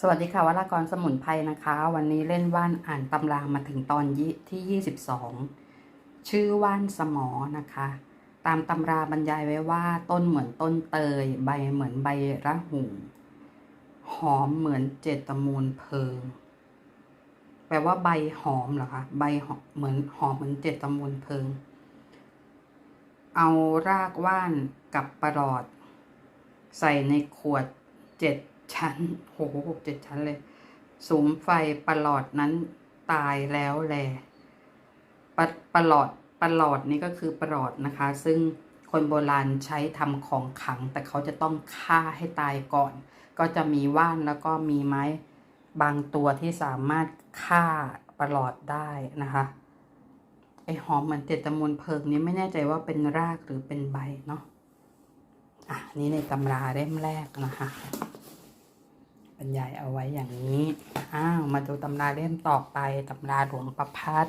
สวัสดีค่ะวรากรสมุนไพรนะคะ วันนี้เล่นว่านอ่านตำรามาถึงตอนยี่ที่ 22 ชื่อว่านสมอนะคะ ตามตำราบรรยายไว้ว่า ต้นเหมือนต้นเตย ใบเหมือนใบระหุ่งหอมเหมือนเจตมูลเพลิง แปลว่าใบหอมเหรอคะใบหอมเหมือนหอมเหมือนเจตมูลเพลิง เอารากว่านกับประหลอด ใส่ในขวดเจ็ด ชั้นโหเจ็ดชั้นเลยสูมไฟประหลอดนั้นตายแล้วแลปะประหลอดประหลอดนี่ก็คือประหลอดนะคะ ซึ่งคนโบราณใช้ทำของขัง แต่เขาจะต้องฆ่าให้ตายก่อน ก็จะมีว่านแล้วก็มีไม้บางตัวที่สามารถฆ่าประหลอดได้นะคะไอหอมเหมือนเจตมูลเพลิงนี้ไม่แน่ใจว่าเป็นรากหรือเป็นใบเนาะอะนี่ในตำราเล่มแรกนะคะ บรรยายเอาไว้อย่างนี้ อ้าว มาดูตำราเล่มต่อไปตำราหลวงประพัด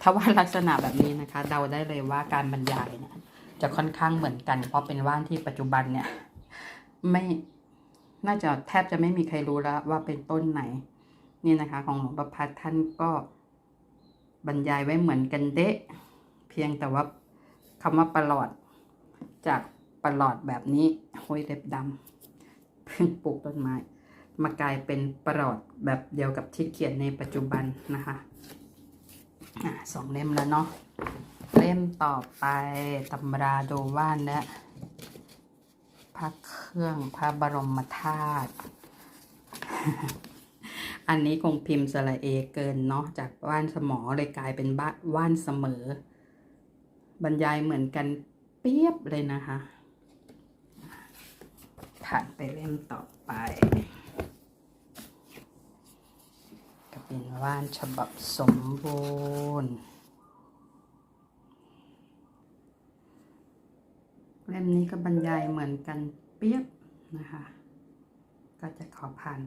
ถ้าว่าลักษณะแบบนี้นะคะ เดาได้เลยว่าการบรรยายเนี่ยจะค่อนข้างเหมือนกัน เพราะเป็นว่านที่ปัจจุบันเนี่ย ไม่น่าจะแทบจะไม่มีใครรู้แล้วว่าเป็นต้นไหน นี่นะคะ ของหลวงประพัดท่านก็บรรยายไว้เหมือนกันเดะเพียงแต่ว่าคำว่าประหลอด จากประหลอดแบบนี้ห้อยเล็บดำเพิ่งปลูกต้นไม้ มากลายเป็นประหลอดแบบเดียวกับที่เขียนในปัจจุบันนะคะอะสองเล่มแล้วเนาะเล่มต่อไปตำราโดว่านและพระเครื่องพระบรมธาตุอันนี้คงพิมพ์สระเอเกินเนาะจากว่านสมอเลยกลายเป็นบ้าว่านเสมอ บรรยายเหมือนกันเปียบเลยนะคะผ่านไปเล่มต่อไป ก็เป็น ว่านฉบับสมบูรณ์ เล่มนี้ก็บรรยายเหมือนกันเปียบนะคะ ก็จะขอผ่าน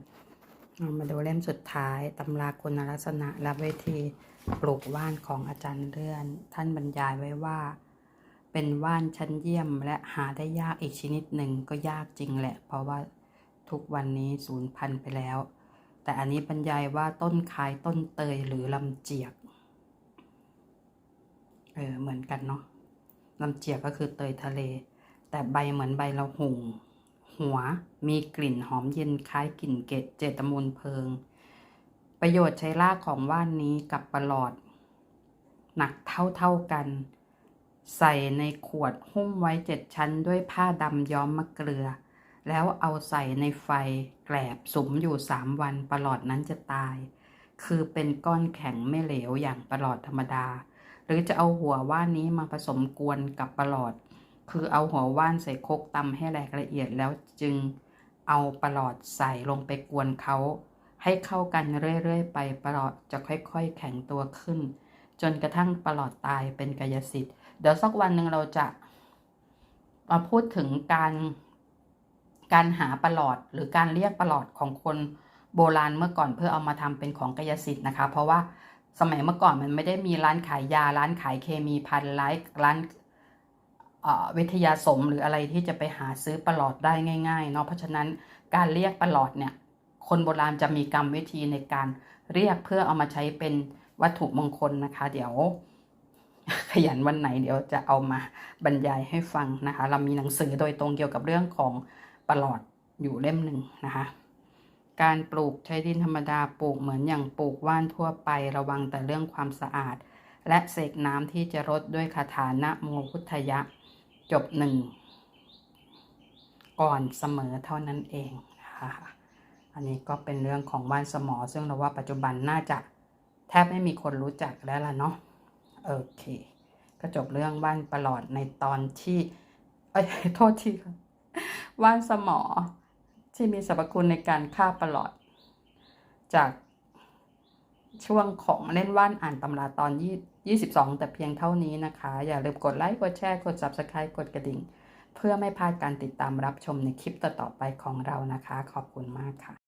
เรามาดูเล่มสุดท้ายตำราคุณลักษณะและเวทีปลูกว่านของอาจารย์เลื่อน ท่านบรรยายไว้ว่า เป็นว่านชั้นเยี่ยมและหาได้ยากอีกชนิดหนึ่งก็ยากจริงแหละ เพราะว่าทุกวันนี้สูญพันธุ์ไปแล้ว แต่อันนี้บรรยายว่าต้นคายต้นเตยหรือลำเจียก เออเหมือนกันเนาะลำเจียกก็คือเตยทะเล แต่ใบเหมือนใบละหุ่งหัวมีกลิ่นหอมเย็นคล้ายกลิ่นเกตเจตมูลเพลิง ประโยชน์ใช้รากของว่านนี้กับประหลอด หนักเท่าๆกัน ใส่ในขวดหุ้มไว้เจ็ดชั้นด้วยผ้าดำย้อมมะเกลือ แล้วเอาใส่ในไฟแกลบสมอยู่สามวันประหลอดนั้นจะตาย คือเป็นก้อนแข็งไม่เหลวอย่างประหลอดธรรมดา หรือจะเอาหัวว่านนี้มาผสมกวนกับประหลอด คือเอาหัวว่านใส่โคกตำให้แหลกละเอียดแล้วจึงเอาประหลอดใส่ลงไปกวนเขาให้เข้ากันเรื่อยๆไปประหลอดจะค่อยๆ แข็งตัวขึ้น จนกระทั่งประหลอดตายเป็นกายสิทธิ์ เดี๋ยวสักวันหนึ่งเราจะมาพูดถึงการ การหาประหลอดหรือการเรียกประหลอดของคนโบราณเมื่อก่อนเพื่อเอามาทำเป็นของกายสิทธิ์นะคะ เพราะว่าสมัยเมื่อก่อนมันไม่ได้มีร้านขายยาร้านขายเคมีพันร้านร้านเอ่อวิทยาสมหรืออะไรที่จะไปหาซื้อประหลอดได้ง่ายๆเนาะเพราะฉะนั้นการเรียกประหลอดเนี่ยคนโบราณจะมีกรรมวิธีในการเรียกเพื่อเอามาใช้เป็นวัตถุมงคลนะคะ เดี๋ยวขยันวันไหนเดี๋ยวจะเอามาบรรยายให้ฟังนะคะ เรามีหนังสือโดยตรงเกี่ยวกับเรื่องของ ประหลอดอยู่เล่มหนึ่งนะคะ การปลูกใช้ดินธรรมดาปลูกเหมือนอย่างปลูกว่านทั่วไประวังแต่เรื่องความสะอาด และเสกน้ำที่จะรดด้วยคาถานะโมพุทธยะ จบหนึ่งก่อนเสมอเท่านั้นเองนะคะอันนี้ก็เป็นเรื่องของว่านสมอ ซึ่งเราว่าปัจจุบันน่าจะแทบไม่มีคนรู้จักแล้วล่ะเนาะโอเค ก็จบเรื่องว่านประหลอดในตอนที่ เอ้ยโทษทีค่ะ ว่านสมอ ที่มีสรรพคุณในการฆ่าประหลอด จากช่วงของเล่นว่านอ่านตำราตอนยี่22แต่เพียงเท่านี้นะคะ อย่าลืมกดไลค์ กดแชร์ กด Subscribe กดกระดิ่ง เพื่อไม่พลาดการติดตามรับชมในคลิปต่อๆไปของเรานะคะ ขอบคุณมากค่ะ